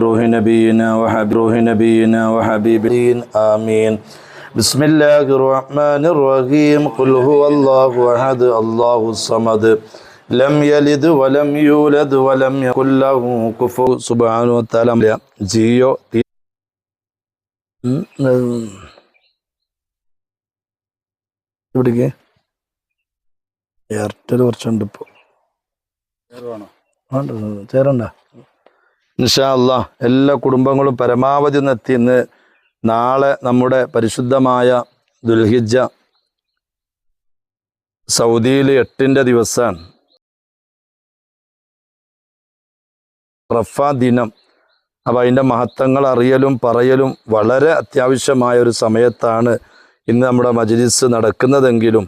روح نبينا وحب روح نبينا وحبيب آمين بسم الله الرحمن الرحيم قل هو الله أحد الله الصمد لم يلد ولم يولد ولم يكن له كفوا سبحانه وتعالى ജിയോ ഇവിടേക്ക് എയർടെൽ കുറച്ചുണ്ട് ഇപ്പോൾ ചേരണ്ട ഇൻഷാ അല്ലാ എല്ലാ കുടുംബങ്ങളും പരമാവധി നിർത്തി ഇന്ന് നാളെ നമ്മുടെ പരിശുദ്ധമായ ദുൽഹിജ സൗദിയിൽ എട്ടിന്റെ ദിവസമാണ് റഫ ദിനം. അപ്പം അതിന്റെ മഹത്വങ്ങൾ അറിയലും പറയലും വളരെ അത്യാവശ്യമായ ഒരു സമയത്താണ് ഇന്ന് നമ്മുടെ മജ്ലിസ് നടക്കുന്നതെങ്കിലും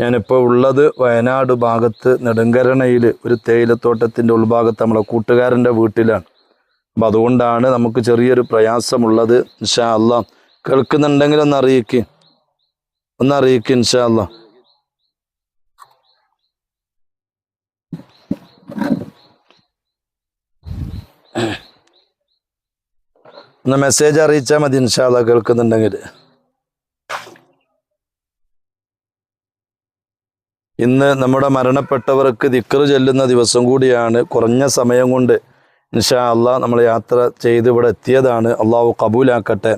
ഞാനിപ്പോൾ ഉള്ളത് വയനാട് ഭാഗത്ത് നെടുങ്കരണയിൽ ഒരു തേയിലത്തോട്ടത്തിന്റെ ഉൾഭാഗത്ത് നമ്മളെ കൂട്ടുകാരന്റെ വീട്ടിലാണ്. അപ്പം അതുകൊണ്ടാണ് നമുക്ക് ചെറിയൊരു പ്രയാസമുള്ളത്. ഇൻഷാ അല്ല കേൾക്കുന്നുണ്ടെങ്കിൽ ഒന്ന് അറിയിക്ക്. ഒന്ന് അറിയിക്ക് ഇൻഷാ അല്ല ഒന്ന് മെസ്സേജ് അറിയിച്ചാൽ മതി ഇൻഷാ അല്ല കേൾക്കുന്നുണ്ടെങ്കിൽ. ഇന്ന് നമ്മുടെ മരണപ്പെട്ടവർക്ക് ദിക്കറ് ചെല്ലുന്ന ദിവസം കൂടിയാണ് കുറഞ്ഞ സമയം കൊണ്ട് ഇൻഷാ അള്ളാഹ് നമ്മൾ യാത്ര ചെയ്ത് ഇവിടെ എത്തിയതാണ്. അള്ളാഹു കബൂലാക്കട്ടെ.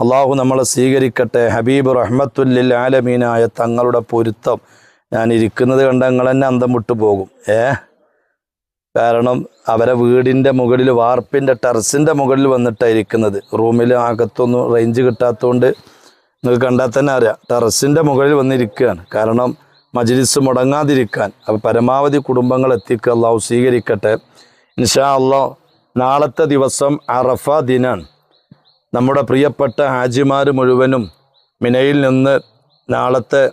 അള്ളാഹു നമ്മളെ സ്വീകരിക്കട്ടെ. ഹബീബ് റഹ്മത്തുല്ലിൽ ആലമീനായ തങ്ങളുടെ പൊരുത്തം ഞാൻ ഇരിക്കുന്നത് കണ്ട നിങ്ങൾ തന്നെ അന്തം വിട്ടു പോകും. ഏ? കാരണം അവരെ വീടിന്റെ മുകളിൽ വാർപ്പിന്റെ ടെറസിന്റെ മുകളിൽ വന്നിട്ടാണ് ഇരിക്കുന്നത്. റൂമിൽ അകത്തൊന്നും റേഞ്ച് കിട്ടാത്തതുകൊണ്ട് നിങ്ങൾക്ക് കണ്ടാൽ തന്നെ അറിയാം. ടെറസിന്റെ മുകളിൽ വന്നിരിക്കുകയാണ്. കാരണം മജ്ലിസ് മുടങ്ങാതിരിക്കാൻ. അപ്പോൾ പരമാവധി കുടുംബങ്ങൾ എത്തിക്കുക അള്ളാഹു സ്വീകരിക്കട്ടെ. ഇൻഷാ അള്ളാഹ് നാളത്തെ ദിവസം അറഫ ദിനാണ്. നമ്മുടെ പ്രിയപ്പെട്ട ഹാജിമാർ മുഴുവനും മിനയിൽ നിന്ന് നാളത്തെ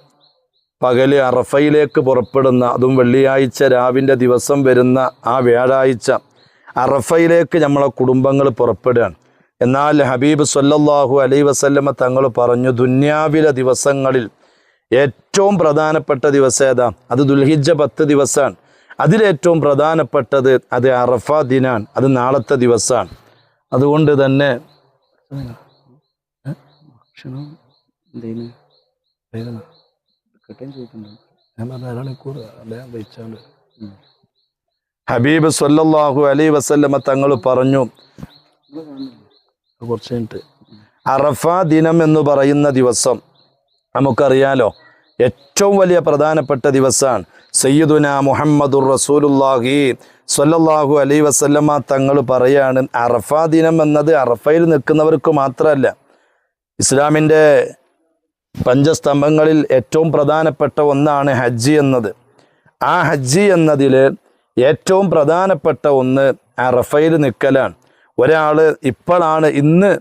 പകൽ അറഫയിലേക്ക് പുറപ്പെടുന്ന അതും വെള്ളിയാഴ്ച രാവിന്റെ ദിവസം വരുന്ന ആ വ്യാഴാഴ്ച അറഫയിലേക്ക് നമ്മളെ കുടുംബങ്ങൾ പുറപ്പെടുകയാണ്. എന്നാൽ ഹബീബ് സൊല്ലാഹു അലൈ വസല്ലമ്മ തങ്ങൾ പറഞ്ഞു ദുന്യാവിലെ ദിവസങ്ങളിൽ ഏറ്റവും പ്രധാനപ്പെട്ട ദിവസം ഏതാ? അത് ദുൽഹിജ പത്ത് ദിവസമാണ് അതിലേറ്റവും പ്രധാനപ്പെട്ടത് അത് അറഫ ദിനാണ്. അത് നാളത്തെ ദിവസമാണ് അതുകൊണ്ട് തന്നെ ഹബീബ് സല്ലല്ലാഹു അലൈ വസല്ലമ തങ്ങൾ പറഞ്ഞു കുറച്ച് അറഫ ദിനം എന്ന് പറയുന്ന ദിവസം നമുക്കറിയാലോ ഏറ്റവും വലിയ പ്രധാനപ്പെട്ട ദിവസമാണ് സയ്യിദുന മുഹമ്മദുർ റസൂലുല്ലാഹി സ്വല്ലല്ലാഹു അലൈ വസല്ലമ തങ്ങൾ പറയാണ് അറഫ ദിനം എന്നത് അറഫയിൽ നിൽക്കുന്നവർക്ക് മാത്രമല്ല ഇസ്ലാമിന്റെ പഞ്ചസ്തംഭങ്ങളിൽ ഏറ്റവും പ്രധാനപ്പെട്ട ഒന്നാണ് ഹജ്ജ് എന്നത്. ആ ഹജ്ജ് എന്നതിൽ ഏറ്റവും പ്രധാനപ്പെട്ട ഒന്ന് അറഫയിൽ നിൽക്കലാണ് ഒരാൾ ഇപ്പോഴാണ് ഇന്ന്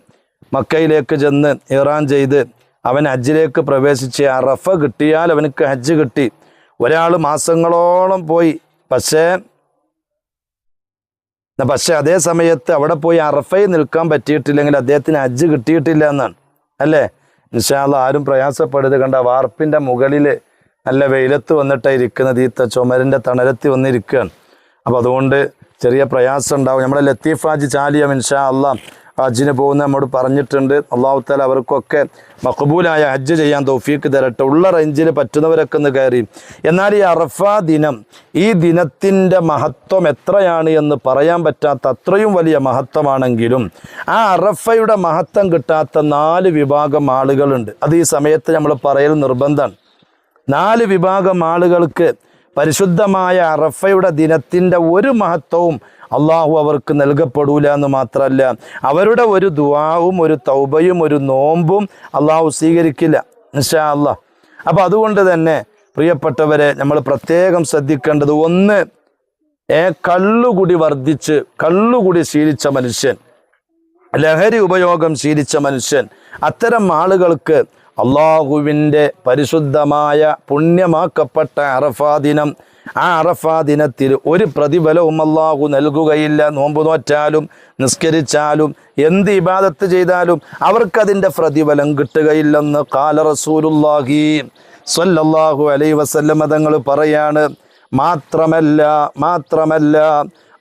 മക്കയിലേക്ക് ചെന്ന് ഇറാൻ ചെയ്ത് അവൻ ഹജ്ജിലേക്ക് പ്രവേശിച്ച് ആ റഫ കിട്ടിയാൽ അവനക്ക് ഹജ്ജ് കിട്ടി. ഒരാൾ മാസങ്ങളോളം പോയി. പക്ഷേ പക്ഷെ അതേ സമയത്ത് അവിടെ പോയി അറഫയിൽ നിൽക്കാൻ പറ്റിയിട്ടില്ലെങ്കിൽ അദ്ദേഹത്തിന് ഹജ്ജ് കിട്ടിയിട്ടില്ല എന്നാണ്. അല്ലേ? നിശാല ആരും പ്രയാസപ്പെടരുത് കണ്ട വാർപ്പിന്റെ മുകളിൽ നല്ല വെയിലത്ത് വന്നിട്ടാണ് ഇരിക്കുന്നത്. ഈ ചുമരിന്റെ തണലത്തി വന്നിരിക്കുകയാണ്. അപ്പോൾ അതുകൊണ്ട് ചെറിയ പ്രയാസം ഉണ്ടാവും. നമ്മുടെ ലത്തീഫാജ് ചാലിയ ഇൻഷാ അള്ളാഹ് ഹജ്ജിന് പോകുന്ന നമ്മോട് പറഞ്ഞിട്ടുണ്ട്. അള്ളാഹുത്താല അവർക്കൊക്കെ മഖബൂലായ ഹജ്ജ് ചെയ്യാൻ തൗഫീക്ക് തരട്ടെ. ഉള്ള റേഞ്ചിൽ പറ്റുന്നവരൊക്കെ ഒന്ന് കയറി. എന്നാൽ ഈ അറഫ ദിനം ഈ ദിനത്തിന്റെ മഹത്വം എത്രയാണ് എന്ന് പറയാൻ പറ്റാത്ത അത്രയും വലിയ മഹത്വമാണെങ്കിലും ആ അറഫയുടെ മഹത്വം കിട്ടാത്ത നാല് വിഭാഗം ആളുകളുണ്ട്. അത് ഈ സമയത്ത് നമ്മൾ പറയൽ നിർബന്ധമാണ്. നാല് വിഭാഗം ആളുകൾക്ക് പരിശുദ്ധമായ അറഫയുടെ ദിനത്തിന്റെ ഒരു മഹത്വവും അള്ളാഹു അവർക്ക് നൽകപ്പെടൂല എന്ന് മാത്രമല്ല അവരുടെ ഒരു ദുവാവും ഒരു തൗബയും ഒരു നോമ്പും അള്ളാഹു സ്വീകരിക്കില്ല നിശാ അള്ളാഹ് അപ്പം അതുകൊണ്ട് തന്നെ പ്രിയപ്പെട്ടവരെ നമ്മൾ പ്രത്യേകം ശ്രദ്ധിക്കേണ്ടത് ഒന്ന് ഏ കള്ളുകുടി വർദ്ധിച്ച് കള്ളുകുടി ശീലിച്ച മനുഷ്യൻ ലഹരി ഉപയോഗം ശീലിച്ച മനുഷ്യൻ അത്തരം ആളുകൾക്ക് അള്ളാഹുവിന്റെ പരിശുദ്ധമായ പുണ്യമാക്കപ്പെട്ട അറഫാ ദിനം ആ അറഫാ ദിനത്തിൽ ഒരു പ്രതിഫലവും അള്ളാഹു നൽകുകയില്ല. നോമ്പ് നോറ്റാലും നിസ്കരിച്ചാലും എന്ത് ഇബാദത്ത് ചെയ്താലും അവർക്കതിന്റെ പ്രതിഫലം കിട്ടുകയില്ലെന്ന് കാല റസൂലുല്ലാഹി സ്വല്ലല്ലാഹു അലൈ വസല്ലമ തങ്ങൾ പറയാണ്. മാത്രമല്ല മാത്രമല്ല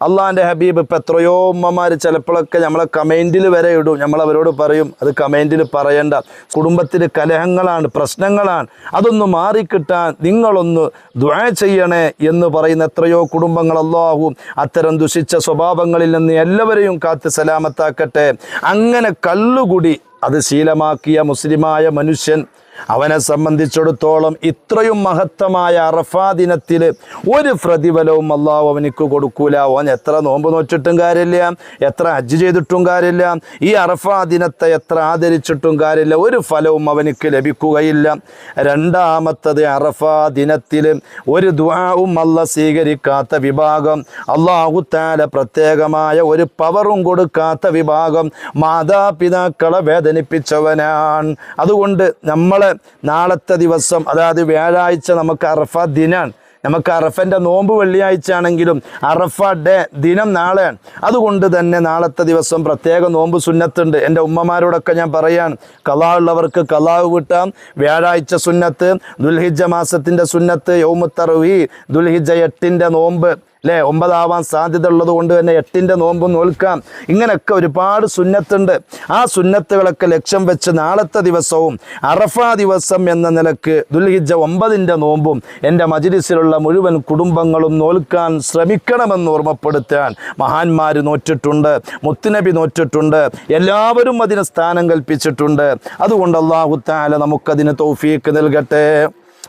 അള്ളാഹിന്റെ ഹബീബ് ഇപ്പം എത്രയോ ഉമ്മമാർ ചിലപ്പോഴൊക്കെ നമ്മളെ കമന്റിൽ വരെ ഇടും. നമ്മളവരോട് പറയും അത് കമന്റിൽ പറയണ്ട. കുടുംബത്തിൽ കലഹങ്ങളാണ് പ്രശ്നങ്ങളാണ്. അതൊന്ന് മാറിക്കിട്ടാൻ നിങ്ങളൊന്ന് ദ്വാ ചെയ്യണേ എന്ന് പറയുന്ന എത്രയോ കുടുംബങ്ങൾ അള്ളാഹും അത്തരം ദുഷിച്ച സ്വഭാവങ്ങളിൽ നിന്ന് എല്ലാവരെയും കാത്ത് സലാമത്താക്കട്ടെ. അങ്ങനെ കല്ലുകൂടി അത് ശീലമാക്കിയ മുസ്ലിമായ മനുഷ്യൻ അവനെ സംബന്ധിച്ചിടത്തോളം ഇത്രയും മഹത്തമായ അറഫാ ദിനത്തിൽ ഒരു പ്രതിഫലവും അള്ളാഹു അവനിക്ക് കൊടുക്കൂല. ഓൻ എത്ര നോമ്പ് നോച്ചിട്ടും കാര്യമില്ല എത്ര ഹജ്ജ് ചെയ്തിട്ടും കാര്യമില്ല ഈ അറഫാ ദിനത്തെ എത്ര ആദരിച്ചിട്ടും കാര്യമില്ല ഒരു ഫലവും അവനിക്ക് ലഭിക്കുകയില്ല. രണ്ടാമത്തത് അറഫാ ദിനത്തിൽ ഒരു ദ്വാവും അല്ല സ്വീകരിക്കാത്ത വിഭാഗം അള്ളാഹു താല പ്രത്യേകമായ ഒരു പവറും കൊടുക്കാത്ത വിഭാഗം മാതാപിതാക്കളെ വേദനിപ്പിച്ചവനാണ്. അതുകൊണ്ട് നമ്മൾ നാളത്തെ ദിവസം അതായത് വ്യാഴാഴ്ച നമുക്ക് അറഫ ദിനാണ്. നമുക്ക് അറഫന്റെ നോമ്പ് വെള്ളിയാഴ്ച ആണെങ്കിലും അറഫ ഡേ ദിനം നാളെയാണ്. അതുകൊണ്ട് തന്നെ നാളത്തെ ദിവസം പ്രത്യേക നോമ്പ് സുന്നത്തുണ്ട്. എന്റെ ഉമ്മമാരോടൊക്കെ ഞാൻ പറയാൻ കലാ ഉള്ളവർക്ക് കലാവ് കിട്ടാം. വ്യാഴാഴ്ച സുന്നത്ത് ദുൽഹിജ മാസത്തിന്റെ സുന്നത്ത് യൗമുത്തറവി ദുൽഹിജ എട്ടിന്റെ നോമ്പ്. അല്ലേ ഒമ്പതാവാൻ സാധ്യത ഉള്ളത് കൊണ്ട് തന്നെ എട്ടിന്റെ നോമ്പ് നോൽക്കാം. ഇങ്ങനെയൊക്കെ ഒരുപാട് സുന്നത്തുണ്ട്. ആ സുന്നത്തുകളൊക്കെ ലക്ഷ്യം വെച്ച് നാളത്തെ ദിവസവും അറഫ ദിവസം എന്ന നിലയ്ക്ക് ദുൽഹിജ ഒമ്പതിന്റെ നോമ്പും എന്റെ മജിലിസിലുള്ള മുഴുവൻ കുടുംബങ്ങളും നോൽക്കാൻ ശ്രമിക്കണമെന്ന് ഓർമ്മപ്പെടുത്താൻ മഹാന്മാർ നോറ്റിട്ടുണ്ട് മുത്തുനബി നോറ്റിട്ടുണ്ട് എല്ലാവരും അതിന് സ്ഥാനം കൽപ്പിച്ചിട്ടുണ്ട്. അതുകൊണ്ട് അള്ളാഹുത്താല നമുക്കതിന് തൗഫീക്ക് നൽകട്ടെ.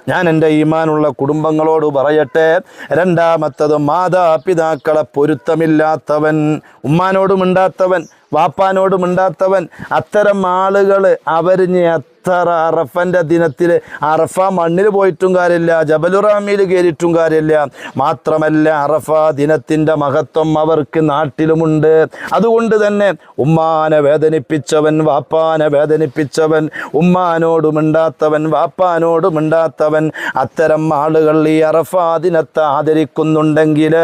ഞാൻ എന്റെ ഈമാനുള്ള കുടുംബങ്ങളോട് പറയട്ടെ. രണ്ടാമത്തത് മാതാപിതാക്കളെ പൊരുത്തമില്ലാത്തവൻ ഉമ്മാനോട് മിണ്ടാത്തവൻ വാപ്പാനോട് മിണ്ടാത്തവൻ അത്തരം ആളുകൾ അവരിഞ്ഞ് എത്ര അറഫന്റെ ദിനത്തിൽ അറഫ മണ്ണിൽ പോയിട്ടും കാര്യമില്ല ജബലുറാമിയിൽ കയറിയിട്ടും കാര്യമില്ല. മാത്രമല്ല അറഫ ദിനത്തിന്റെ മഹത്വം അവർക്ക് നാട്ടിലുമുണ്ട്. അതുകൊണ്ട് തന്നെ ഉമ്മാനെ വേദനിപ്പിച്ചവൻ വാപ്പാനെ വേദനിപ്പിച്ചവൻ ഉമ്മാനോട് മിണ്ടാത്തവൻ മിണ്ടാത്തവൻ. അത്തരം ആളുകൾ ഈ അറഫ ദിനത്തെ ആദരിക്കുന്നുണ്ടെങ്കിൽ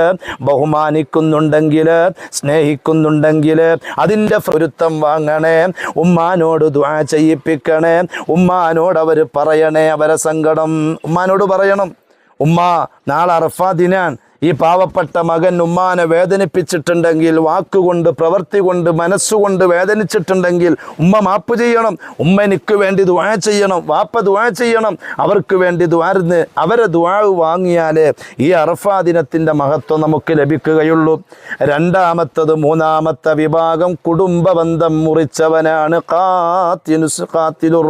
ബഹുമാനിക്കുന്നുണ്ടെങ്കിൽ സ്നേഹിക്കുന്നുണ്ടെങ്കിൽ അതിന്റെ പൊരുത്തം വാങ്ങണേ ഉമ്മാനോട് ദ്വാ ചെയ്യിപ്പിക്കണേ ഉമ്മാനോട് അവർ പറയണേ അവരെ സങ്കടം. ഉമ്മാനോട് പറയണം. ഉമ്മ നാളെ അറഫാ ഈ പാവപ്പെട്ട മകൻ ഉമ്മാനെ വേദനിപ്പിച്ചിട്ടുണ്ടെങ്കിൽ വാക്കുകൊണ്ട് പ്രവൃത്തി കൊണ്ട് മനസ്സുകൊണ്ട് വേദനിച്ചിട്ടുണ്ടെങ്കിൽ ഉമ്മ മാപ്പ് ചെയ്യണം. ഉമ്മ എനിക്ക് വേണ്ടി ദ്വാ ചെയ്യണം. വാപ്പ ദ്വാ ചെയ്യണം. അവർക്ക് വേണ്ടി ദ്വാരുന്ന് അവരെ ദ്വാവ് വാങ്ങിയാലേ ഈ അറഫാ ദിനത്തിന്റെ മഹത്വം നമുക്ക് ലഭിക്കുകയുള്ളൂ. രണ്ടാമത്തത് മൂന്നാമത്തെ വിഭാഗം കുടുംബബന്ധം മുറിച്ചവനാണ്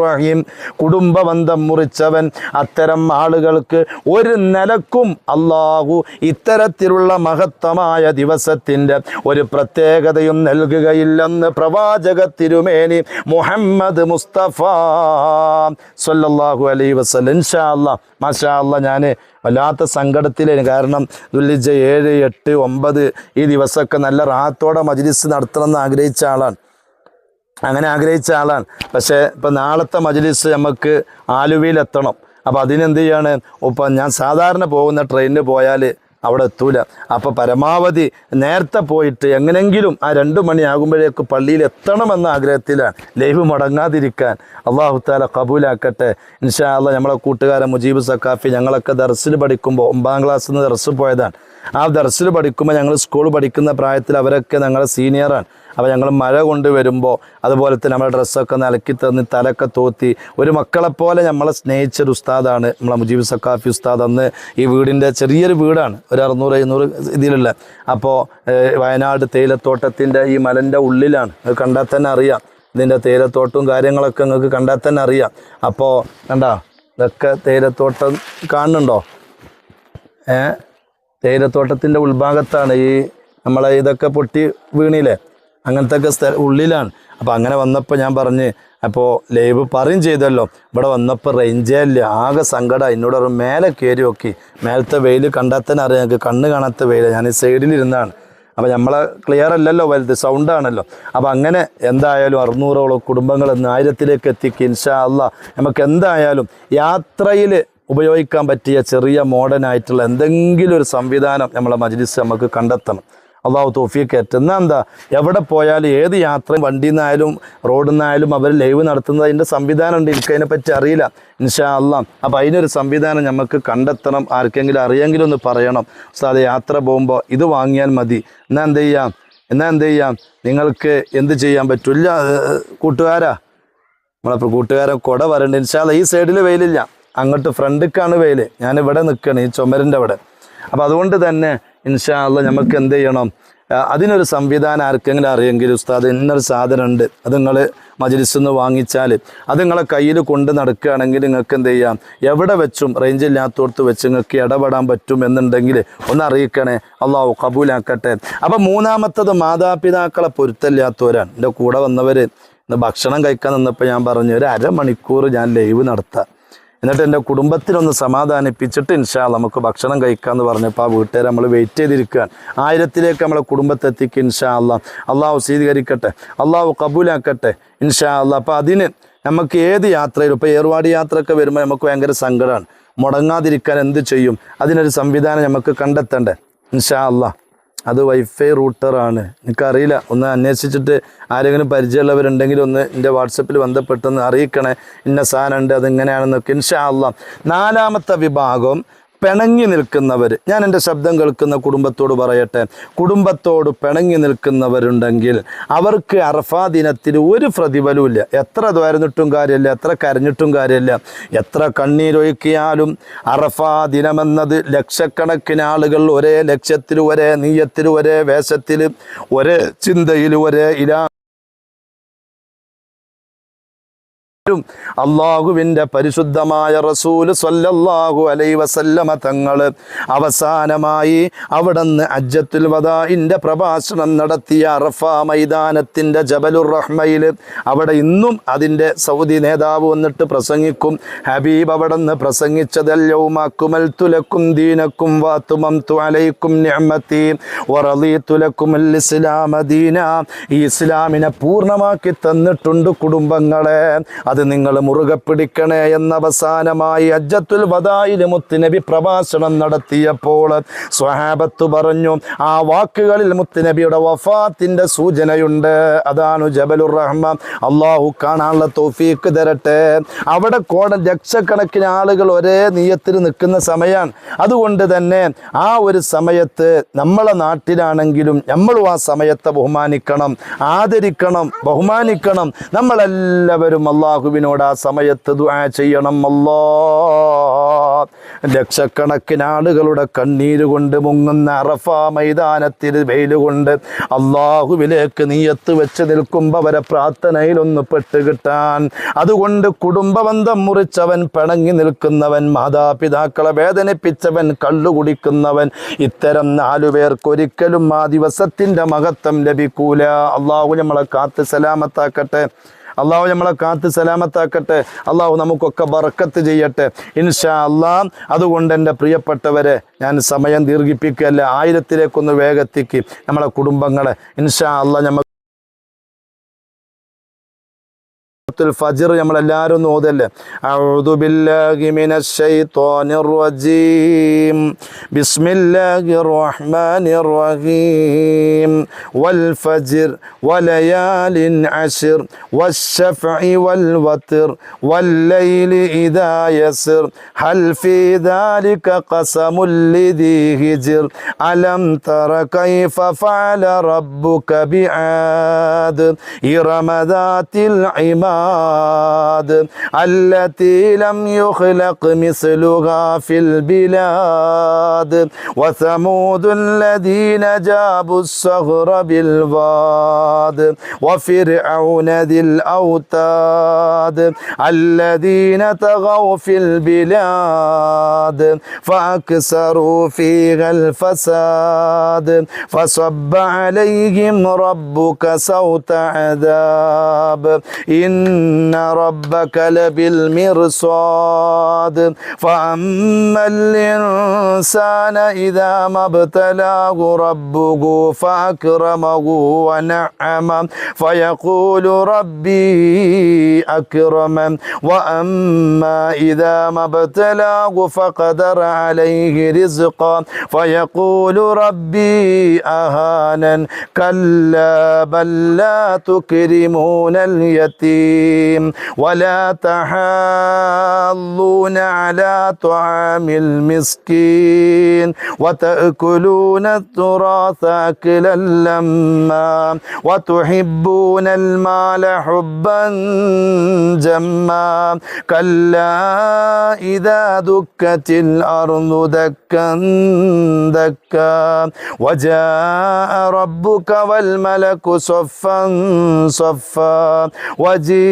റഹീം. കുടുംബബന്ധം മുറിച്ചവൻ അത്തരം ആളുകൾക്ക് ഒരു നിലക്കും അള്ളാഹു ഇത്തരത്തിലുള്ള മഹത്തമായ ദിവസത്തിന്റെ ഒരു പ്രത്യേകതയും നൽകുകയില്ലെന്ന് പ്രവാചക തിരുമേനി മുഹമ്മദ് മുസ്തഫ സല്ലല്ലാഹു അലൈ വസല്ലം. ഇൻഷാ അല്ലാ ഞാൻ വല്ലാത്ത സങ്കടത്തിലാണ്. കാരണം ദുല്ലിജ ഏഴ് എട്ട് ഒമ്പത് ഈ ദിവസമൊക്കെ നല്ല റാത്തോടെ മജ്ലിസ് നടത്തണമെന്ന് ആഗ്രഹിച്ച ആളാണ്. അങ്ങനെ ആഗ്രഹിച്ച ആളാണ്. പക്ഷേ ഇപ്പം നാളത്തെ മജ്ലിസ് നമുക്ക് ആലുവയിലെത്തണം. അപ്പോൾ അതിനെന്ത് ചെയ്യാണ്? ഇപ്പം ഞാൻ സാധാരണ പോകുന്ന ട്രെയിനിൽ പോയാൽ അവിടെ എത്തൂല. അപ്പോൾ പരമാവധി നേരത്തെ പോയിട്ട് എങ്ങനെങ്കിലും ആ രണ്ട് മണിയാകുമ്പോഴേക്ക് പള്ളിയിൽ എത്തണമെന്ന ആഗ്രഹത്തിലാണ്. ലൈവ് മുടങ്ങാതിരിക്കാൻ അള്ളാഹു താല കബൂലാക്കട്ടെ. ഇൻഷാ അല്ല നമ്മളെ കൂട്ടുകാരൻ മുജീബ് സക്കാഫി ഞങ്ങളൊക്കെ ദർസിൽ പഠിക്കുമ്പോൾ ഒമ്പതാം ക്ലാസ്സിൽ നിന്ന് ദർസ് പോയതാണ്. ആ ദർസിൽ പഠിക്കുമ്പോൾ ഞങ്ങൾ സ്കൂൾ പഠിക്കുന്ന പ്രായത്തിൽ അവരൊക്കെ ഞങ്ങളെ സീനിയറാണ് അപ്പോൾ ഞങ്ങൾ മഴ കൊണ്ട് വരുമ്പോൾ അതുപോലെ തന്നെ നമ്മുടെ ഡ്രസ്സൊക്കെ നലക്കി തന്ന് തലക്കെ തോത്തി ഒരു മക്കളെപ്പോലെ നമ്മളെ സ്നേഹിച്ചൊരു ഉസ്താദാണ് നമ്മളെ മുജീബ് സക്കാഫി ഉസ്താദ് അന്ന് ഈ വീടിന്റെ ചെറിയൊരു വീടാണ്. ഒരു അറുന്നൂറ് എഴുന്നൂറ് ഇതിലുള്ള. അപ്പോൾ വയനാട് തേയിലത്തോട്ടത്തിന്റെ ഈ മലന്റെ ഉള്ളിലാണ്. അത് കണ്ടാൽ തന്നെ അറിയാം. ഇതിന്റെ തേയിലത്തോട്ടവും കാര്യങ്ങളൊക്കെ നിങ്ങൾക്ക് കണ്ടാൽ തന്നെ അറിയാം. അപ്പോൾ കണ്ടാ? ഇതൊക്കെ തേയിലത്തോട്ടം കാണുന്നുണ്ടോ? ഏ? തേയിലത്തോട്ടത്തിന്റെ ഉൾഭാഗത്താണ് ഈ നമ്മളെ ഇതൊക്കെ പൊട്ടി വീണില്ലേ? അങ്ങനത്തെ ഒക്കെ സ്ഥല ഉള്ളിലാണ്. അപ്പോൾ അങ്ങനെ വന്നപ്പോൾ ഞാൻ പറഞ്ഞ് അപ്പോൾ ലൈവ് പറയും ചെയ്തല്ലോ. ഇവിടെ വന്നപ്പോൾ റേഞ്ചേ ഇല്ല. ആകെ സങ്കടം. എന്നോട് പറഞ്ഞു മേലെ കയറി നോക്കി. മേലത്തെ വെയിൽ കണ്ടാൽ തന്നെ അറിയാം. ഞങ്ങൾക്ക് കണ്ണ് കാണാത്ത വെയിൽ ഞാൻ സൈഡിലിരുന്നാണ് അപ്പോൾ നമ്മളെ ക്ലിയർ അല്ലല്ലോ. വലുത് സൗണ്ടാണല്ലോ അപ്പോൾ അങ്ങനെ എന്തായാലും അറുന്നൂറോളം കുടുംബങ്ങൾ ഇന്ന് ആയിരത്തിലേക്ക് എത്തിക്ക് ഇൻഷാ അല്ല നമുക്ക് എന്തായാലും യാത്രയിൽ ഉപയോഗിക്കാൻ പറ്റിയ ചെറിയ മോഡേൺ ആയിട്ടുള്ള എന്തെങ്കിലും ഒരു സംവിധാനം നമ്മളെ മജ്ലിസ് നമുക്ക് കണ്ടെത്തണം. അള്ളാഹു തോഫിയൊക്കെ എന്നാൽ എന്താ എവിടെ പോയാലും ഏത് യാത്ര വണ്ടിയിൽ നിന്നായാലും റോഡിൽ നിന്നായാലും അവർ ലൈവ് നടത്തുന്നത് അതിന്റെ സംവിധാനം ഉണ്ട്. എനിക്ക് അതിനെപ്പറ്റി അറിയില്ല. ഇൻഷാ അള്ളാം. അപ്പം അതിനൊരു സംവിധാനം നമുക്ക് കണ്ടെത്തണം ആർക്കെങ്കിലും അറിയെങ്കിലും ഒന്ന് പറയണം. സാധ യാത്ര പോകുമ്പോൾ ഇത് വാങ്ങിയാൽ മതി. എന്നാൽ എന്ത് ചെയ്യാം? എന്നാൽ എന്ത് ചെയ്യാം? നിങ്ങൾക്ക് എന്ത് ചെയ്യാൻ പറ്റില്ല കൂട്ടുകാരാ? നമ്മളിപ്പോൾ കൂട്ടുകാരൻ കുട വരണ്ട്. ഇൻഷാല്ല ഈ സൈഡിൽ വെയിലില്ല. അങ്ങോട്ട് ഫ്രണ്ടിക്കാണ് വെയിൽ ഞാൻ ഇവിടെ നിൽക്കുകയാണ് ഈ ചുമരിന്റെ അവിടെ. അപ്പോൾ അതുകൊണ്ട് തന്നെ ഇൻഷാല്ല നമുക്ക് എന്ത് ചെയ്യണം? അതിനൊരു സംവിധാനം ആർക്കെങ്കിലും അറിയെങ്കിൽ ഉസ്താദ് ഇന്നൊരു സാധനം ഉണ്ട് അത് നിങ്ങൾ മജിലിസിൽ നിന്ന് വാങ്ങിച്ചാൽ അത് നിങ്ങളെ കയ്യിൽ കൊണ്ട് നടക്കുകയാണെങ്കിൽ നിങ്ങൾക്ക് എന്ത് ചെയ്യാം? എവിടെ വെച്ചും റേഞ്ച് ഇല്ലാത്തോടത്ത് വെച്ച് നിങ്ങൾക്ക് ഇടപെടാൻ പറ്റും എന്നുണ്ടെങ്കിൽ ഒന്ന് അറിയിക്കണേ. അള്ളാഹു കബൂലാക്കട്ടെ. അപ്പം മൂന്നാമത്തത് മാതാപിതാക്കളെ പൊരുത്തല്ലാത്തവരാണ് എന്റെ കൂടെ വന്നവർ ഭക്ഷണം കഴിക്കാൻ നിന്നപ്പോൾ ഞാൻ പറഞ്ഞു ഒരു അരമണിക്കൂർ ഞാൻ ലൈവ് നടത്താം. എന്നിട്ട് എന്റെ കുടുംബത്തിനൊന്ന് സമാധാനിപ്പിച്ചിട്ട് ഇൻഷാ നമുക്ക് ഭക്ഷണം കഴിക്കാം എന്ന് പറഞ്ഞപ്പോൾ ആ വീട്ടുകാർ നമ്മൾ വെയിറ്റ് ചെയ്തിരിക്കുകയാണ്. ആയിരത്തിലേക്ക് നമ്മളെ കുടുംബത്തെത്തിക്ക് ഇൻഷാ അള്ളാ അള്ളാഹു സ്വീകരിക്കട്ടെ. അള്ളാഹു കബൂലാക്കട്ടെ ഇൻഷാ അള്ളാ അപ്പോൾ അതിന് നമുക്ക് ഏത് യാത്രയിലും ഇപ്പോൾ ഏർവാടി യാത്രയൊക്കെ വരുമ്പോൾ നമുക്ക് ഭയങ്കര സങ്കടമാണ് മുടങ്ങാതിരിക്കാൻ എന്ത് ചെയ്യും? അതിനൊരു സംവിധാനം നമുക്ക് കണ്ടെത്തണ്ടേ? ഇൻഷാ അള്ളാ അത് വൈഫൈ റൂട്ടറാണ് എനിക്കറിയില്ല ഒന്ന് അന്വേഷിച്ചിട്ട് ആരെങ്കിലും പരിചയമുള്ളവരുണ്ടെങ്കിൽ ഒന്ന് എന്റെ വാട്സപ്പിൽ ബന്ധപ്പെട്ടൊന്ന് അറിയിക്കണേ. ഇന്ന സാധനം ഉണ്ട് അതെങ്ങനെയാണെന്നൊക്കെ ഇൻഷാ അള്ളാ. നാലാമത്തെ വിഭാഗം പിണങ്ങി നിൽക്കുന്നവർ ഞാൻ എന്റെ ശബ്ദം കേൾക്കുന്ന കുടുംബത്തോട് പറയട്ടെ കുടുംബത്തോട് പിണങ്ങി നിൽക്കുന്നവരുണ്ടെങ്കിൽ അവർക്ക് അറഫാ ദിനത്തിൽ ഒരു പ്രതിഫലവും ഇല്ല എത്ര ദ്വാരന്നിട്ടും കാര്യമില്ല എത്ര കരഞ്ഞിട്ടും കാര്യമില്ല. എത്ര കണ്ണീരൊഴുക്കിയാലും അറഫാ ദിനമെന്നത് ലക്ഷക്കണക്കിന് ആളുകൾ ഒരേ ലക്ഷ്യത്തിൽ ഒരേ നീയത്തിൽ ഒരേ വേഷത്തിൽ ഒരേ ചിന്തയിൽ ഒരേ ഇലാ അള്ളാഹുവിന്റെ പരിശുദ്ധമായ റസൂൽ സല്ലല്ലാഹു അലൈ വസല്ലമ തങ്ങൾ അവസാനമായി അവിടുന്ന് അജ്ജത്തുൽ വദാഇന്റെ പ്രഭാഷണം നടത്തിയ അറഫ മൈതാനത്തിന്റെ ജബലുർ റഹ്മയിൽ അവിടെ ഇന്നും അതിന്റെ സൗദി നേതാവ് വന്നിട്ട് പ്രസംഗിക്കും. ഹബീബ് അവിടുന്ന് പ്രസംഗിച്ചതല്ലവുമാക്കുമൽ തുലക്കും ദീനക്കും വാത്തുമം ദീന. ഈ ഇസ്ലാമിനെ പൂർണമാക്കി തന്നിട്ടുണ്ട് കുടുംബങ്ങളെ. അത് നിങ്ങൾ മുറുകെ പിടിക്കണേ എന്നവസാനമായി അജ്ജത്തുൽ വദായിൽ മുത്തുനബി പ്രഭാഷണം നടത്തിയപ്പോൾ സ്വഹാബത്ത് പറഞ്ഞു ആ വാക്കുകളിൽ മുത്തുനബിയുടെ വഫാത്തിന്റെ സൂചനയുണ്ട്. അതാണ് ജബലുർ റഹ്മാൻ. അള്ളാഹു കാണാനുള്ള തോഫീക്ക് തരട്ടെ. അവിടെ കോട ലക്ഷക്കണക്കിന് ആളുകൾ ഒരേ നീയത്തിൽ നിൽക്കുന്ന സമയമാണ് അതുകൊണ്ട് തന്നെ ആ ഒരു സമയത്ത് നമ്മളെ നാട്ടിലാണെങ്കിലും നമ്മളും ആ സമയത്തെ ബഹുമാനിക്കണം ആദരിക്കണം ബഹുമാനിക്കണം. നമ്മളെല്ലാവരും അള്ളാഹുവിനോട് ആ സമയത്ത് ദുആ ചെയ്യണം അല്ലാ. ലക്ഷക്കണക്കിന് ആളുകളുടെ കണ്ണീര് കൊണ്ട് മുങ്ങുന്ന അറഫ മൈതാനത്തിൽ വെയിലുകൊണ്ട് അള്ളാഹുവിലേക്ക് നീയത്ത് വെച്ച് നിൽക്കുമ്പോൾ അവരെ പ്രാർത്ഥനയിലൊന്ന് പെട്ടുകിട്ടാൻ അതുകൊണ്ട് കുടുംബബന്ധം മുറിച്ചവൻ പിണങ്ങി നിൽക്കുന്നവൻ മാതാപിതാക്കളെ വേദനിപ്പിച്ചവൻ കള്ളു കുടിക്കുന്നവൻ ഇത്തരം നാലു പേർക്ക് ഒരിക്കലും ആ ദിവസത്തിന്റെ മഹത്വം ലഭിക്കൂല. അള്ളാഹു നമ്മളെ കാത്ത് സലാമത്താക്കട്ടെ. അള്ളാഹു നമ്മളെ കാത്ത് സലാമത്താക്കട്ടെ. അള്ളാഹു നമുക്കൊക്കെ ബറക്കത്ത് ചെയ്യട്ടെ. ഇൻഷാ അള്ളാ അതുകൊണ്ട് എന്റെ പ്രിയപ്പെട്ടവരെ ഞാൻ സമയം ദീർഘിപ്പിക്കുകയല്ല. ആയിരത്തിലേക്കൊന്ന് വേഗത്തിക്ക് നമ്മളെ കുടുംബങ്ങളെ. ഇൻഷാ അള്ളാഹ് നമ്മൾ ഫജർ നമ്മൾ എല്ലാവരും ഒന്ന് ഓതല്ലേ അഊദു ബില്ലാഹി മിനശ് ശൈത്വാനിർ റജീം ബിസ്മില്ലാഹിർ റഹ്മാനിർ റഹീം വൽ ഫജ്ർ വലയാലിൻ അശ്ർ والشفع والوتر والليل إذا يسر هل في ذلك قسم لذي هجر ألم تر كيف فعل ربك بعاد إرم ذات العماد التي لم يخلق مثلها في البلاد وثمود الذين جابوا الصخر بالواد وفرعون ذي الأوتاد الذين طغوا في البلاد فأكثروا فيها الفساد فصب عليهم ربك سوط عذاب إن إن ربك لبالمرصاد فأما الإنسان إذا ما ابتلاه ربه فأكرمه ونعمه فيقول ربي أكرمن وأما إذا ما ابتلاه فقدر عليه رزقا فيقول ربي أهانا كلا بل لا تكرمون اليتيم ولا تحاضون على طعام المسكين وتأكلون التراث أكلا لما وتحبون المال حبا جما. كلا إذا دكت الأرض دكا دكا. وجاء ربك والملك صفا صفا. وجيء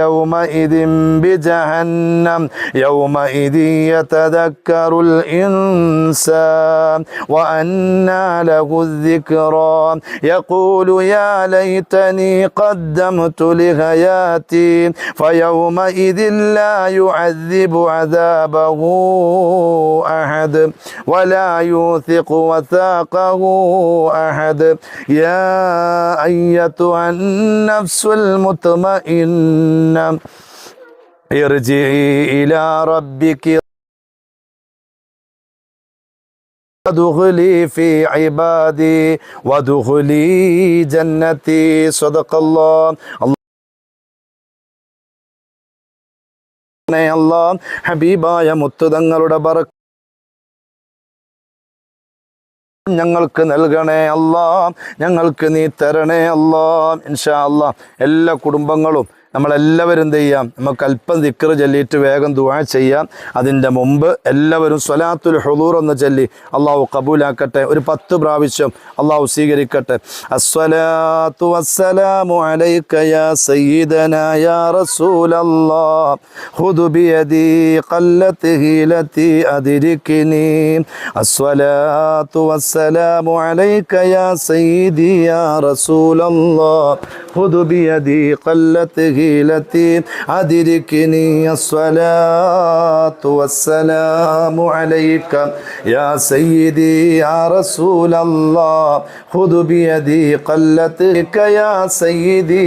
يومئذ بجهنم يومئذ يتذكر الإنسان وأنى له الذكرى. يقول يا ليتني قدمت لحياتي فيومئذ لا يعذب عذابه. أحد ولا يوثق وثاقه أحد يا أيتها النفس المطمئنة ارجعي إلى ربك وادخلي في عبادي وادخلي جنتي صدق الله അല്ലാ ഹബീബായ മുത്തുതങ്ങളുടെ ബറ ഞങ്ങൾക്ക് നൽകണേ അല്ലാ ഞങ്ങൾക്ക് നീ തരണേ അല്ലാ ഇൻഷാ അല്ലാ എല്ലാ കുടുംബങ്ങളും നമ്മളെല്ലാവരും എന്ത് ചെയ്യാം? നമുക്ക് അല്പം ദിക്കറ് ചൊല്ലിയിട്ട് വേഗം ദുവാ ചെയ്യാം. അതിന്റെ മുമ്പ് എല്ലാവരും സ്വലാത്തുൽ ഹുദൂർ എന്ന് ചൊല്ലി അള്ളാഹു കബൂലാക്കട്ടെ. ഒരു പത്ത് പ്രാവശ്യം അള്ളാഹു സ്വീകരിക്കട്ടെ. അസ്സലാത്തു വസ്സലാമു അലൈക യാ സയ്യിദനാ യാ ഖുദു വസ്സലാമു അലൈക യാ സയ്യിദി യാ ഖുദു ഹീലത്തി അദ്രിക്നി അസ്സലാത്തു വസ്സലാമു അലൈക യാ സയ്യിദി യാ റസൂലല്ലാഹ് ഖുദ് ബിയദി ഖല്ലത്ത് യാ സയ്യിദി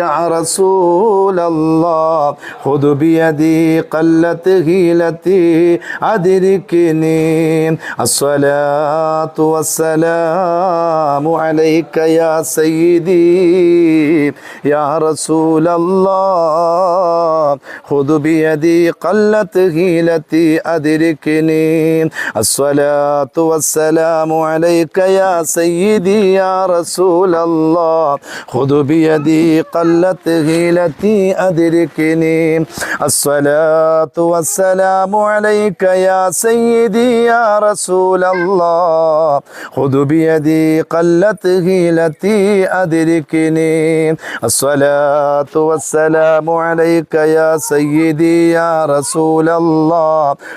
യാ റസൂലല്ലാഹ് ഖുദ് ബിയദി ഖല്ലത്ത് ഹീലത്തി അദ്രിക്നി അസ്സലാത്തു വസ്സലാമു അലൈക യാ സയ്യിദി യാ റസൂലല്ലാഹ് ഖുദ് ബിയദി ഖല്ലത്ത് ഹീലത്തി അദ്രിക്നി അസ്സലാത്തു വസ്സലാമു അലൈക യാ സയ്യിദി യാ റസൂലല്ലാഹ് ഖുദ് ബിയദി ഖല്ലത്ത് ഹീലത്തി അദ്രിക്നി അസ്സലാത്തു വസ്സലാമു അലൈക യാ സയ്യിദി യാ റസൂലല്ലാഹ്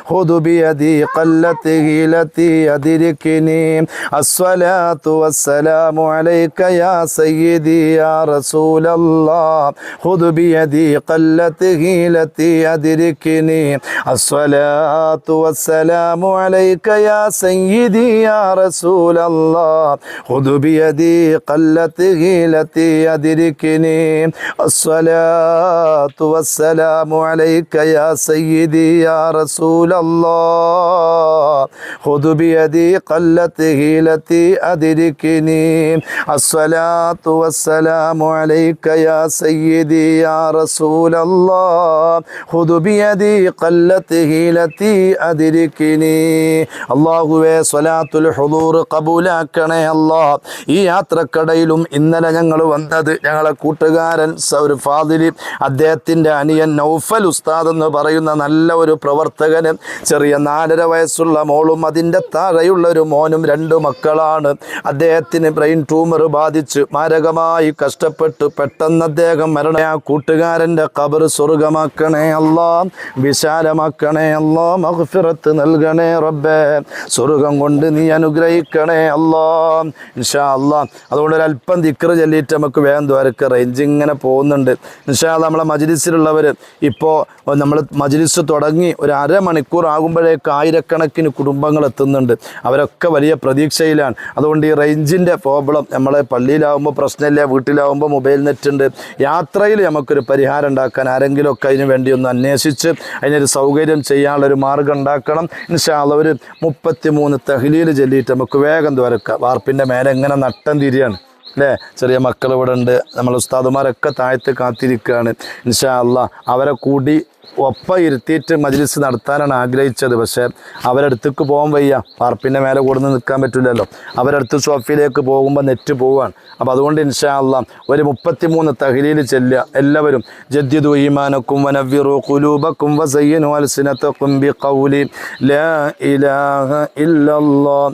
ഖുദ് ബിയദി ഖല്ലത്ത് ഹീലത്തി അദ്രിക്നി അസ്സലാത്തു വസ്സലാമു അലൈക യാ സയ്യിദി യാ റസൂലല്ലാഹ് ഖുദ് ബിയദി ഖല്ലത്ത് ഹീലത്തി അദ്രിക്നി അസ്സലാത്തു വസ്സലാമു അലൈക യാ സയ്യിദി യാ റസൂലല്ലാഹ് ഖുദ് ബിയദി ഖല്ലത്ത് ഹീലത്തി അദ്രിക്നി അസ്സലാത്തു വസ്സലാമു അലൈക യാ സയ്യിദി യാ റസൂലല്ലാഹ് ഖുദ് ബിയദി ഖല്ലത്ത് അസ്സലാത്തു വസ്സലാമു അലൈക യാ സയ്യിദി യാ റസൂലല്ലാഹ് ഖുദു ബിയദി ഖല്ലത്ത് ഹീലത്തി അദ്രിക്നി അസ്സലാത്തു വസ്സലാമു അലൈക യാ സയ്യിദി യാ റസൂലല്ലാഹ് ഖുദു ബിയദി ഖല്ലത്ത് ഹീലത്തി അദ്രിക്നി അല്ലാഹുവേ സ്വലാത്തുൽ ഹുദൂർ കബൂലാക്കണേ അല്ലാഹ്. ഈ യാത്രക്കടയിലും ഇന്നലെ ഞങ്ങൾ വന്നത് ഞങ്ങളെ കൂട്ടുകാരൻ സ- ഒരു ഫാദിലി അദ്ദേഹത്തിന്റെ അനിയൻ നൗഫൽ ഉസ്താദ് എന്ന് പറയുന്ന നല്ല ഒരു പ്രവർത്തകന് ചെറിയ നാലര വയസ്സുള്ള മോളും അതിന്റെ താഴെയുള്ള ഒരു മോനും രണ്ട് മക്കളാണ്. അദ്ദേഹത്തിന് ബ്രെയിൻ ട്യൂമർ ബാധിച്ച് മാരകമായി കഷ്ടപ്പെട്ട് പെട്ടെന്ന് അദ്ദേഹം മരണ കൂട്ടുകാരന്റെ കബർ സ്വർഗമാക്കണേ അല്ലാ വിശാലമാക്കണേ അല്ലാ മഹഫിറത്ത് നൽകണേ റബ്ബേ സ്വർഗം കൊണ്ട് നീ അനുഗ്രഹിക്കണേ അല്ലാ ഇൻഷാ അല്ലാ. അതുകൊണ്ട് അല്പം ദിക്റ് ചൊല്ലിയിട്ട് നമുക്ക് വേഗം ദ്വാരക്ക് റേഞ്ച് ഇങ്ങനെ പോകുന്നുണ്ട്. നിഷാദ് നമ്മളെ മജ്ലിസിലുള്ളവർ ഇപ്പോൾ നമ്മൾ മജ്ലിസ് തുടങ്ങി ഒരു അരമണിക്കൂർ ആകുമ്പോഴേക്ക് ആയിരക്കണക്കിന് കുടുംബങ്ങൾ എത്തുന്നുണ്ട്. അവരൊക്കെ വലിയ പ്രതീക്ഷയിലാണ്. അതുകൊണ്ട് ഈ റേഞ്ചിന്റെ പ്രോബ്ലം നമ്മളെ പള്ളിയിലാവുമ്പോൾ പ്രശ്നമില്ല വീട്ടിലാവുമ്പോൾ മൊബൈൽ നെറ്റ് ഉണ്ട്. യാത്രയിൽ നമുക്കൊരു പരിഹാരം ഉണ്ടാക്കാൻ ആരെങ്കിലുമൊക്കെ അതിന് വേണ്ടി ഒന്ന് അന്വേഷിച്ച് അതിനൊരു സൗകര്യം ചെയ്യാനുള്ളൊരു മാർഗം ഉണ്ടാക്കണം. ഇൻഷാല്ല ഒരു മുപ്പത്തി മൂന്ന് തഹ്ലീൽ ചൊല്ലിയിട്ട് നമുക്ക് വേഗം തുരക്കാം വാർപ്പിന്റെ മേലെ എങ്ങനെ നട്ടം തിരിയാണ്. അല്ലേ ചെറിയ മക്കൾ ഇവിടെ ഉണ്ട് നമ്മൾ ഉസ്താദുമാരൊക്കെ താഴത്ത് കാത്തിരിക്കുകയാണ് ഇൻഷാ അല്ല അവരെ കൂടി ഒപ്പം ഇരുത്തിയിട്ട് മജ്ലിസ് നടത്താനാണ് ആഗ്രഹിച്ചത്. പക്ഷേ അവരടുത്തേക്ക് പോകാൻ വയ്യ. പാർപ്പിന്റെ മേലെ കൂടുന്ന് നിൽക്കാൻ പറ്റില്ലല്ലോ അവരടുത്ത് സോഫയിലേക്ക് പോകുമ്പോൾ നെറ്റ് പോവുകയാണ് അപ്പോൾ അതുകൊണ്ട് ഇൻഷാ അല്ല ഒരു മുപ്പത്തിമൂന്ന് തഹലീൽ ചെല്ലുക. എല്ലാവരും ജദ്ദിദു ഈമാനക്കും വനവ്വിറു ഖുലൂബക്കും അൽസിനത്തക്കും ബി കൗലി ലാ ഇലാഹ ഇല്ലല്ലാഹ്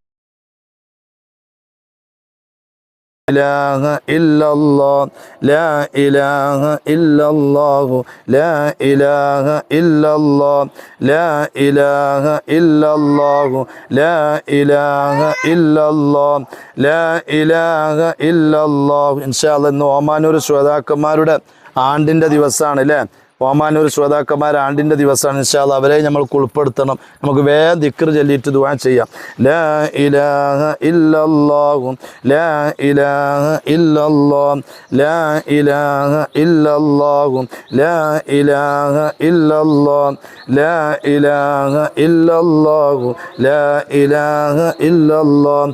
ഇലാഹ ഇല്ലല്ലാഹ് ലാ ഇലാഹ ഇല്ലല്ലാഹു ലാ ഇലാഹ ഇല്ലല്ലാഹ് ലാ ഇലാഹ ഇല്ലല്ലാഹു ലാ ഇലാഹ ഇല്ലല്ലാഹ് ലാ ഇലാഹ ഇല്ലല്ലാഹു. ഇൻഷാ അല്ലാഹ് ഇന്ന് ഒമാനൂർ ശ്രോതാക്കന്മാരുടെ ആണ്ടിന്റെ ദിവസമാണ് അല്ലേ ഓമാനൂർ ശ്രോതാക്കന്മാർ ആണ്ടിന്റെ ദിവസമാണ് ഇൻഷാല്ല അവരെ നമ്മൾക്ക് ഉൾപ്പെടുത്തണം നമുക്ക് വേഗം ദിക്കർ ചൊല്ലിയിട്ട് ദുവാൻ ചെയ്യാം. ലാ ഇലാഹ ഇല്ലല്ലാഹു ലാ ഇലാഹ ഇല്ലല്ലാഹ് ലാ ഇലാഹ ഇല്ലല്ലാഹു ലാ ഇലാഹ ഇല്ലല്ലാഹ് ലാ ഇലാഹ ഇല്ലല്ലാഹു ലാ ഇലാഹ ഇല്ലല്ലാഹ്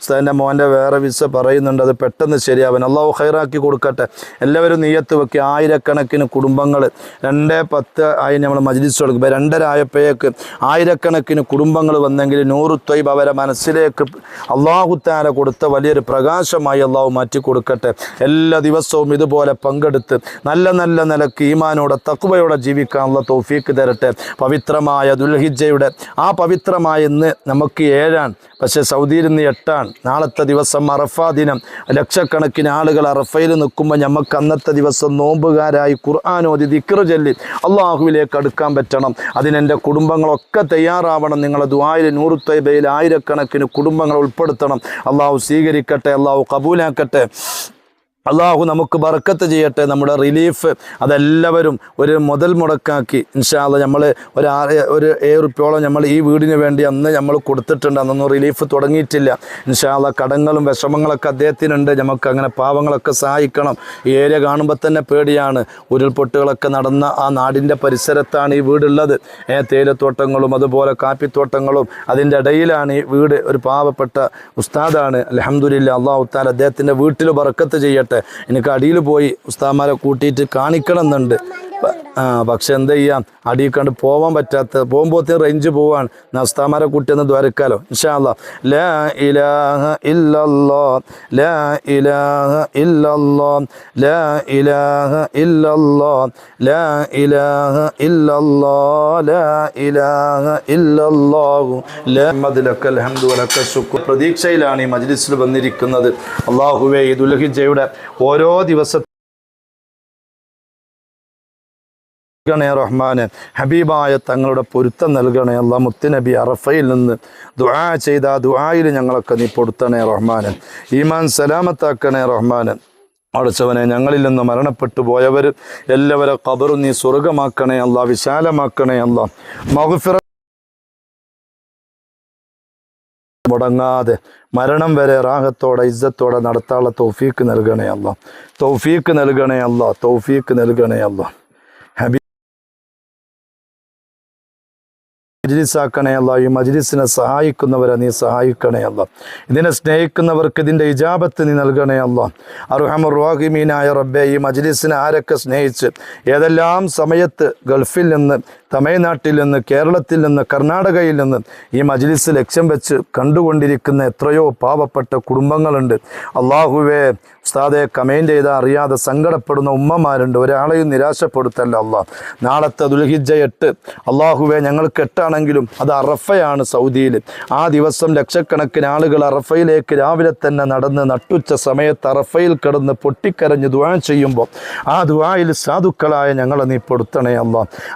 ഉസ്താദിന്റെ മോന്റെ വേറെ വിസ പറയുന്നുണ്ട് അത് പെട്ടെന്ന് ശരിയാവാൻ അള്ളാഹു ഹൈറാക്കി കൊടുക്കട്ടെ. എല്ലാവരും നെയ്യത്ത് വെക്കി. ആയിരക്കണക്കിന് കുടുംബങ്ങൾ രണ്ടേ പത്ത് ആയി നമ്മൾ മജ്ലിസ് കൊടുക്കും രണ്ടര ആയപ്പോഴേക്ക് ആയിരക്കണക്കിന് കുടുംബങ്ങൾ വന്നെങ്കിൽ നൂറ് തൊയ്ബ് അവരെ മനസ്സിലേക്ക് അള്ളാഹുത്താര കൊടുത്ത വലിയൊരു പ്രകാശമായി അള്ളാഹു മാറ്റി കൊടുക്കട്ടെ. എല്ലാ ദിവസവും ഇതുപോലെ പങ്കെടുത്ത് നല്ല നല്ല നിലയ്ക്ക് ഈമാനോടെ തക്കുവയോടെ ജീവിക്കാനുള്ള തൗഫീക്ക് തരട്ടെ. പവിത്രമായ ദുൽഹിജയുടെ ആ പവിത്രമായ ഇന്ന് നമുക്ക് ഏഴാണ് പക്ഷേ സൗദിയിൽ നിന്ന് എട്ടാണ് നാളത്തെ ദിവസം അറഫാ ദിനം. ലക്ഷക്കണക്കിന് ആളുകൾ അറഫയിൽ നിൽക്കുമ്പോൾ നമുക്ക് അന്നത്തെ ദിവസം നോമ്പുകാരായി ഖുർആാനോദി ദിക്റ് ചൊല്ലി അള്ളാഹുവിലേക്ക് അടുക്കാൻ പറ്റണം. അതിനെന്റെ കുടുംബങ്ങളൊക്കെ തയ്യാറാവണം. നിങ്ങളെ ദുബായിൽ നൂറ് തൈബയിൽ ആയിരക്കണക്കിന് കുടുംബങ്ങൾ ഉൾപ്പെടുത്തണം. അള്ളാഹു സ്വീകരിക്കട്ടെ അള്ളാഹു കബൂലാക്കട്ടെ. അള്ളാഹു നമുക്ക് ബർക്കത്ത് ചെയ്യട്ടെ നമ്മുടെ റിലീഫ് അതെല്ലാവരും ഒരു മുതൽ മുടക്കാക്കി. ഇൻഷാല്ല നമ്മൾ ഒരു ആറ് ഒരു ഏഴ് റുപ്യോളം നമ്മൾ ഈ വീടിന് വേണ്ടി അന്ന് നമ്മൾ കൊടുത്തിട്ടുണ്ട്. അന്നൊന്നും റിലീഫ് തുടങ്ങിയിട്ടില്ല. ഇൻഷാല്ല കടങ്ങളും വിഷമങ്ങളൊക്കെ അദ്ദേഹത്തിനുണ്ട്. നമുക്ക് അങ്ങനെ പാവങ്ങളൊക്കെ സഹായിക്കണം. ഈ ഏരിയ കാണുമ്പോൾ തന്നെ പേടിയാണ്. ഉരുൾപൊട്ടുകളൊക്കെ നടന്ന ആ നാടിന്റെ പരിസരത്താണ് ഈ വീടുള്ളത്. ഏ തേയിലത്തോട്ടങ്ങളും അതുപോലെ കാപ്പിത്തോട്ടങ്ങളും അതിന്റെ ഇടയിലാണ് ഈ വീട് ഒരു പാവപ്പെട്ട ഉസ്താദാണ്. അലഹമുല്ല അള്ളാഹു താൽ അദ്ദേഹത്തിന്റെ വീട്ടിൽ ബർക്കത്ത് ചെയ്യട്ടെ. എനിക്ക് അടിയിൽ പോയി ഉസ്താമാരെ കൂട്ടിയിട്ട് കാണിക്കണം എന്നുണ്ട് പക്ഷെ എന്താ ചെയ്യാം? അടിയിൽ കണ്ട് പോവാൻ പറ്റാത്ത പോകുമ്പോഴത്തേ റേഞ്ച് പോവാണ്. നസ്താമര കുട്ടിയെന്ന് ദ്വാരക്കാലോ. ഇൻഷാല്ല ലാ ഇലാഹ ഇല്ലല്ലോ. ലാ ഇലാഹ ഇല്ലല്ലോ. ലാ ഇലാഹ ഇല്ലല്ലോ. ലാ ഇലാഹ ഇല്ലല്ലോ. ലാ ഇലാഹ ഇല്ലല്ലാഹു. ലാ മദ്ലക്കൽ ഹംദു വലക്കൽ പ്രതീക്ഷയിലാണ് ഈ മജ്ലിസിൽ വന്നിരിക്കുന്നത്. അള്ളാഹുവേ ഈ ദുൽഹിജയുടെ ഓരോ ദിവസത്തെ നൽകണേ റഹ്മാനെ. ഹബീബായ തങ്ങളുടെ പൊരുത്തം നൽകണേ. അല്ലാ മുത്തുനബി അറഫയിൽ നിന്ന് ദുആ ചെയ്ത ആ ദുആയിൽ ഞങ്ങളൊക്കെ നീ പൊടുത്തണേ റഹ്മാന്. ഈമാൻ സലാമത്താക്കണേ റഹ്മാനെ. അടച്ചവനെ ഞങ്ങളിൽ നിന്ന് മരണപ്പെട്ടു പോയവർ എല്ലാവരെ കബറും നീ സ്വർഗമാക്കണേ അല്ല വിശാലമാക്കണേ അല്ല. മഹുഫിറ മുടങ്ങാതെ മരണം വരെ റാഹത്തോടെ ഇജ്ജത്തോടെ നടത്താനുള്ള തൗഫീക്ക് നൽകണേ അല്ല. തൗഫീക്ക് നൽകണേ അല്ല തൗഫീക്ക് നൽകണേ അല്ല. മജ്ലിസാക്കണേ അല്ല ഈ മജ്ലിസിനെ സഹായിക്കുന്നവരെ നീ സഹായിക്കണേ അല്ല ഇതിനെ സ്നേഹിക്കുന്നവർക്ക് ഇതിന്റെ ഇജാബത്ത് നീ നൽകണേ അല്ല അർഹമുറാഹിമീനായ റബ്ബെ ഈ മജ്ലിസിനെ ആരൊക്കെ സ്നേഹിച്ച് ഏതെല്ലാം സമയത്ത് ഗൾഫിൽ നിന്ന് തമിഴ്നാട്ടിൽ നിന്ന് കേരളത്തിൽ നിന്ന് കർണാടകയിൽ നിന്ന് ഈ മജ്ലിസ് ലക്ഷ്യം വെച്ച് കണ്ടുകൊണ്ടിരിക്കുന്ന എത്രയോ പാവപ്പെട്ട കുടുംബങ്ങളുണ്ട്. അള്ളാഹുവേ ഉസ്താദെ കമന്റ് ചെയ്താൽ അറിയാതെ സങ്കടപ്പെടുന്ന ഉമ്മമാരുണ്ട്. ഒരാളെയും നിരാശപ്പെടുത്തല്ല അള്ളാഹ് നാളത്തെ ദുൽഹിജ എട്ട്. അള്ളാഹുവെ ഞങ്ങൾക്ക് എട്ടാണെങ്കിലും അത് അറഫയാണ് സൗദിയിൽ. ആ ദിവസം ലക്ഷക്കണക്കിന് ആളുകൾ അറഫയിലേക്ക് രാവിലെ തന്നെ നടന്ന് നട്ടുച്ച സമയത്ത് അറഫയിൽ കിടന്ന് പൊട്ടിക്കരഞ്ഞ് ദുവാ ചെയ്യുമ്പോൾ ആ ദുവായിൽ സാധുക്കളായ ഞങ്ങളെ നീ പെടുത്തണേ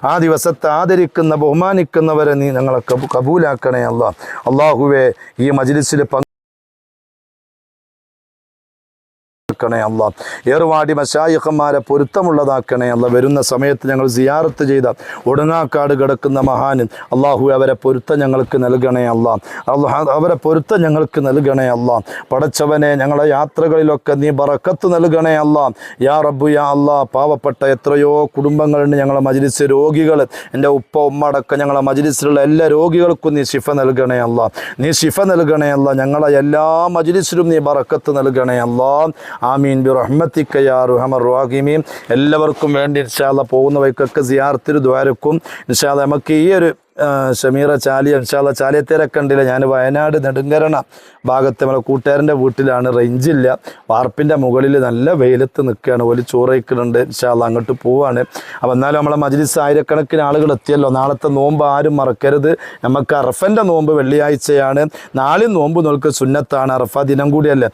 ആ ദിവസത്തെ ആദരിക്കുന്ന ബഹുമാനിക്കുന്നവരെ നീ ഞങ്ങളെ കബൂ കബൂലാക്കണേ അല്ല അള്ളാഹുവെ ഈ മജ്ലിസിൽ പങ്ക് ണേ അല്ല. ഏറുവാടി മശായിഖന്മാരെ പൊരുത്തമുള്ളതാക്കണേ അല്ല. വരുന്ന സമയത്ത് ഞങ്ങൾ സിയാറത്ത് ചെയ്ത ഒടുങ്ങാക്കാട് കിടക്കുന്ന മഹാൻ അള്ളാഹു അവരെ പൊരുത്തം ഞങ്ങൾക്ക് നൽകണേ അല്ല. അവരെ പൊരുത്തം ഞങ്ങൾക്ക് നൽകണേ അല്ല. പടച്ചവനെ ഞങ്ങളെ യാത്രകളിലൊക്കെ നീ ബറക്കത്ത് നൽകണേ അല്ല. യാ റബ്ബു യാ അല്ലാ പാവപ്പെട്ട എത്രയോ കുടുംബങ്ങളുണ്ട് ഞങ്ങളെ മജ്ലിസ് രോഗികൾ എന്റെ ഉപ്പ ഉമ്മ അടക്കം ഞങ്ങളെ മജ്ലിസിലുള്ള എല്ലാ രോഗികൾക്കും നീ ശിഫ നൽകണേ അല്ല. നീ ശിഫ നൽകണേ അല്ല. ഞങ്ങളെ എല്ലാ മജ്ലിസിലും നീ ബറക്കത്ത് നൽകണേ അല്ലാ. ആമീൻ. ബി റഹ്മത്തിക്ക യാ റുഹമർ റാഹിമീൻ. എല്ലാവർക്കും വേണ്ടി ഇൻഷാല്ല പോകുന്ന വൈക്കൊക്കെ സിയാർത്തിൽ ദ്വാരക്കും ഇൻഷാല്ല നമുക്ക് ഈ ഒരു ഷമീറ ചാലിയ ഇൻഷാല്ല ചാലിയത്തേരെ കണ്ടില്ല. ഞാൻ വയനാട് നെടുങ്കരണ ഭാഗത്ത് നമ്മളെ കൂട്ടുകാരന്റെ വീട്ടിലാണ്. റേഞ്ചില്ല വാർപ്പിന്റെ മുകളിൽ നല്ല വെയിലത്ത് നിൽക്കുകയാണ്. ഒരു ചോറയ്ക്കുന്നുണ്ട് ഇൻഷാല്ല അങ്ങോട്ട് പോവാണ്. അപ്പോൾ എന്നാലും നമ്മളെ മജ്ലിസ് ആയിരക്കണക്കിന് ആളുകൾ എത്തിയല്ലോ. നാളത്തെ നോമ്പ് ആരും മറക്കരുത്. നമുക്ക് അറഫന്റെ നോമ്പ് വെള്ളിയാഴ്ചയാണ്. നാളെ നോമ്പ് നോൽക്ക് സുന്നത്താണ്. അറഫ ദിനം കൂടിയല്ലേ.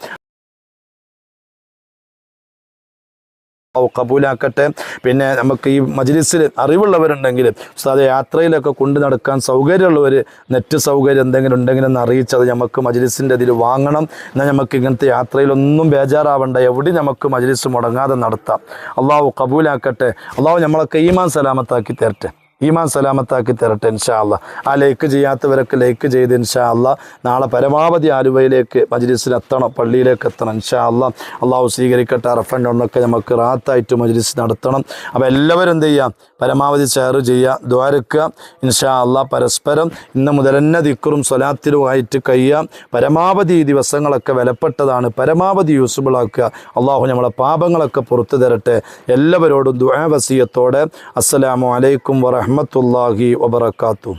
കബൂലാക്കട്ടെ. പിന്നെ നമുക്ക് ഈ മജ്ലിസിൽ അറിവുള്ളവരുണ്ടെങ്കിൽ ഉസ്താദ് യാത്രയിലൊക്കെ കൊണ്ടു നടക്കാൻ സൗകര്യമുള്ളവർ നെറ്റ് സൗകര്യം എന്തെങ്കിലും ഉണ്ടെങ്കിൽ ഒന്ന് അറിയിച്ചത് നമുക്ക് മജ്ലിസിന്റെ ഇതിൽ വാങ്ങണം. എന്നാൽ നമുക്ക് ഇങ്ങനത്തെ യാത്രയിലൊന്നും ബേജാറാവണ്ട. എവിടെ നമുക്ക് മജ്ലിസ് മുടങ്ങാതെ നടത്താം. അള്ളാഹു കബൂലാക്കട്ടെ. അള്ളാഹു നമ്മളെ ഈമാൻ സലാമത്താക്കി തരട്ടെ. ഈമാൻ സലാമത്താക്കി തരട്ടെ ഇൻഷാ അല്ലാ ആ ലൈക്ക് ചെയ്യാത്തവരൊക്കെ ലൈക്ക് ചെയ്ത് ഇൻഷാ അല്ലാ നാളെ പരമാവധി ആലുവയിലേക്ക് മജ്ലിസിൽ എത്തണം പള്ളിയിലേക്ക് എത്തണം ഇൻഷാ അല്ലാ അള്ളാഹു സ്വീകരിക്കട്ടെ റഫണ്ട് ഒന്നൊക്കെ നമുക്ക് റാത്തായിട്ട് മജ്ലിസ് നടത്തണം. അപ്പോൾ എല്ലാവരും എന്ത് ചെയ്യുക പരമാവധി ഷെയർ ചെയ്യുക ദ്വാരക്കുക ഇൻഷാ അല്ലാ പരസ്പരം ഇന്ന് മുതൽ തന്നെ ദിക്കറും സ്വലാത്തിലുമായിട്ട് കഴിയുക പരമാവധി ദിവസങ്ങളൊക്കെ വിലപ്പെട്ടതാണ്. പരമാവധി യൂസ്ഫുൾ ആക്കുക. അള്ളാഹു നമ്മളെ പാപങ്ങളൊക്കെ പുറത്തു തരട്ടെ. എല്ലാവരോടും ദുആ വസിയത്തോടെ. അസ്സലാമു അലൈക്കും വറഹ്മത്തുള്ളാഹി വബർക്കാത്തു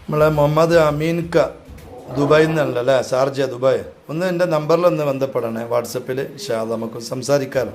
നമ്മളെ മുഹമ്മദ് അമീൻക ദുബായിൽ നിന്നല്ല അല്ലേ? ഷാർജ ദുബായ്. ഒന്ന് എന്റെ നമ്പറിൽ ഒന്ന് ബന്ധപ്പെടണേ വാട്സപ്പിൽ ഷാ നമുക്ക് സംസാരിക്കാമല്ലോ